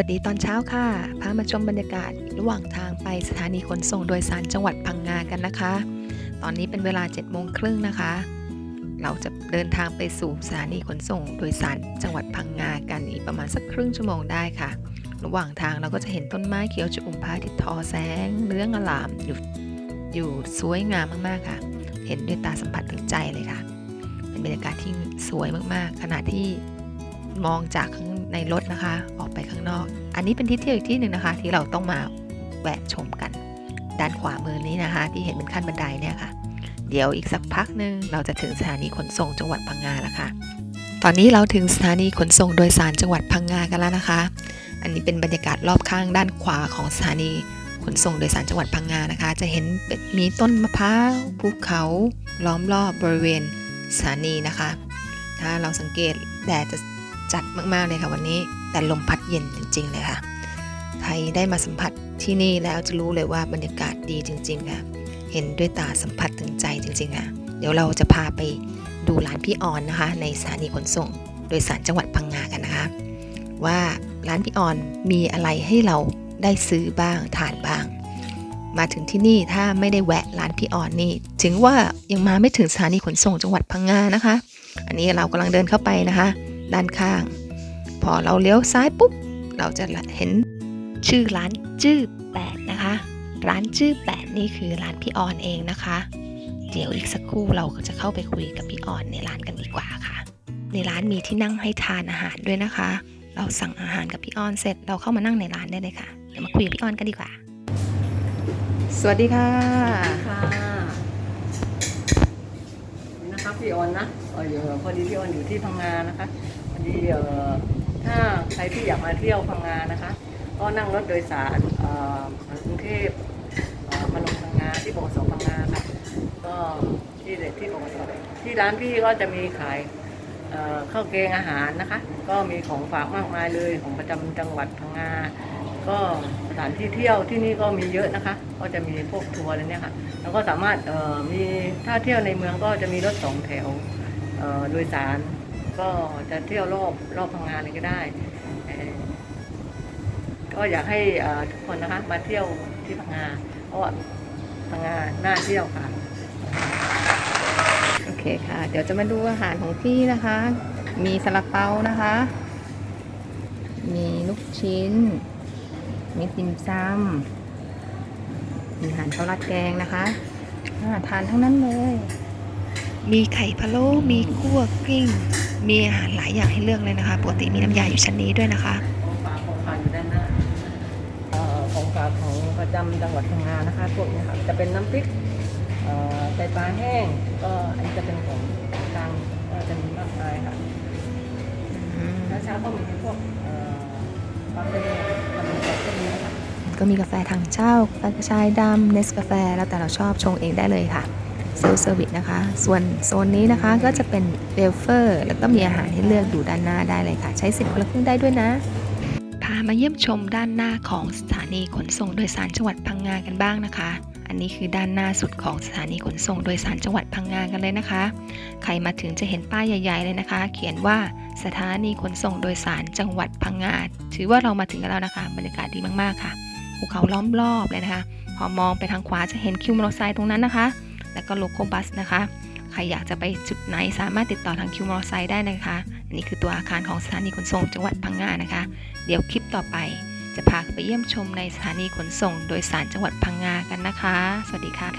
วัสดีตอนเช้าค่ะ พามาชมบรรยากาศระหว่างทางไปสถานีขนส่งโดยสารจังหวัดพังงากันนะคะ ตอนนี้เป็นเวลา7โมงครึ่งนะคะ เราจะเดินทางไปสู่สถานีขนส่งโดยสารจังหวัดพังงากันอีกประมาณสักครึ่งชั่วโมงได้ค่ะ ระหว่างทางเราก็จะเห็นต้นไม้เขียวชอุ่มพระอาทิตย์ทอแสงเรืองอลามอยู่อยู่สวยงามมากๆค่ะ เห็นด้วยตาสัมผัสถึงใจเลยค่ะ เป็นบรรยากาศที่สวยมากๆ ขณะที่ มองจากข้างในรถนะคะ ออกไปข้างนอก อันนี้เป็นที่เที่ยวอีกที่หนึ่งนะคะ ที่เราต้องมาแวะชมกัน ด้านขวามือนี้นะคะ ที่เห็นเป็นขั้นบันไดเนี่ยค่ะ เดี๋ยวอีกสักพักหนึ่งเราจะถึงสถานีขนส่งจังหวัดพังงาแล้วค่ะ ตอนนี้เราถึงสถานีขนส่งโดยสารจังหวัดพังงากันแล้วนะคะ อันนี้เป็นบรรยากาศรอบข้างด้านขวาของสถานีขนส่งโดยสารจังหวัดพังงานะคะ จะเห็นมีต้นมะพร้าวภูเขาล้อมรอบบริเวณสถานีนะคะ ถ้าเราสังเกตแดดจะ จัดมากๆเลยค่ะวันนี้ แต่ลมพัดเย็นจริง ๆ เลยค่ะใครได้มาสัมผัสที่นี่แล้วจะรู้เลยว่าบรรยากาศดีจริงๆค่ะเห็นด้วยตาสัมผัสถึงใจจริง ๆ ค่ะ เดี๋ยวเราจะพาไปดูร้านพี่ออนนะคะ ในสถานีขนส่ง โดยสารจังหวัดพังงากันนะคะ ว่าร้านพี่ออนมีอะไรให้เราได้ซื้อบ้างทานบ้าง มาถึงที่นี่ถ้าไม่ได้แวะร้านพี่ออนนี่ ถึงว่ายังมาไม่ถึงสถานีขนส่งจังหวัดพังงานะคะ อันนี้เรากำลังเดินเข้าไปนะคะ ด้านข้าง พอเราเลี้ยวซ้ายปุ๊บ เราจะเห็นชื่อร้านจื้อแปดนะคะ ร้านจื้อแปดนี่คือร้านพี่ออนเองนะคะ เดี๋ยวอีกสักครู่เราก็จะเข้าไปคุยกับพี่ออนในร้านกันดีกว่าค่ะ ในร้านมีที่นั่งให้ทานอาหารด้วยนะคะ เราสั่งอาหารกับพี่ออนเสร็จ เราเข้ามานั่งในร้านได้เลยค่ะ เดี๋ยวมาคุยกับพี่ออนกันดีกว่า สวัสดีค่ะค่ะนี่นะคะ พี่ออนนะเอยู่พอดีพี่ออนอยู่ที่พังงานะคะพอดีถ้าใครที่อยากมาเที่ยวพังงานะคะ ก็นั่งรถโดยสารมากรุงเทพมาลงพังงาที่บขสพังงาค่ะก็ที่เด็กที่บขสที่ร้านพี่ก็จะมีขายข้าวแกงอาหารนะคะ ก็มีของฝากมากมายเลยของประจำจังหวัดพังงา ก็สถานที่เที่ยวที่นี่ก็มีเยอะนะคะ ก็จะมีพวกทัวร์อะไรเนี่ยค่ะ แล้วก็สามารถเอ่อมีถ้าเที่ยวในเมืองก็จะมีรถสองแถวโดยสาร ก็จะเที่ยวรอบรอบพังงานเลยก็ได้ ก็อยากให้ทุกคนนะคะมาเที่ยวที่พังงาเพราะว่าพังงาน่าเที่ยวค่ะโอเคค่ะ เดี๋ยวจะมาดูอาหารของพี่นะคะ มีซาลาเปานะคะ มีลูกชิ้น มีติ่มซำมีอาหารข้าวราดแกงนะคะอาทานทั้งนั้นเลย มีไข่พะโล้มีคั่วกลิ้ง มีอาหารหลายอย่างให้เลือกเลยนะคะ ปกติมีน้ำยาอยู่ชั้นนี้ด้วยนะคะของฝากของฝากอยู่ด้านหน้าเอ่อของฝากของประจำจังหวัดพังงานะคะพวกนี้ค่ะจะเป็นน้ำพริกเอ่อไตปลาแห้ง ก็อันนี้จะเป็นของกลางก็จะมีมากมายค่ะแล้วเช้าก็มีพวกเอ่อปลาเป็นปลาเป็นก็มีนะคะ ก็มีกาแฟทางเจ้ากาแฟชายดำเนสกาแฟ แล้วแต่เราชอบชงเองได้เลยค่ะเซลเซอร์วิสนะคะ ส่วนโซนนี้นะคะก็จะเป็นเบลเฟอร์แล้วก็มีอาหารให้เลือกดูด้านหน้าได้เลยค่ะ ใช้สิทธิ์คนละครึ่งได้ด้วยนะพามาเยี่ยมชมด้านหน้าของสถานีขนส่งโดยสารจังหวัดพังงากันบ้างนะคะ อันนี้คือด้านหน้าสุดของสถานีขนส่งโดยสารจังหวัดพังงากันเลยนะคะ ใครมาถึงจะเห็นป้ายใหญ่ ๆ เลยนะคะ เขียนว่าสถานีขนส่งโดยสารจังหวัดพังงา ถือว่าเรามาถึงกันแล้วนะคะ บรรยากาศดีมากๆค่ะ ภูเขาล้อมรอบเลยนะคะ พอมองไปทางขวาจะเห็นคิวมอเตอร์ไซค์ตรงนั้นนะคะ แล้วก็โลโก้บัสนะคะ ใครอยากจะไปจุดไหนสามารถติดต่อทางคิวมอเตอร์ไซค์ได้นะคะ อันนี้คือตัวอาคารของสถานีขนส่งจังหวัดพังงานะคะ เดี๋ยวคลิปต่อไป จะพาไปเยี่ยมชมในสถานีขนส่ง โดยสารจังหวัดพังงากันนะคะ สวัสดีค่ะ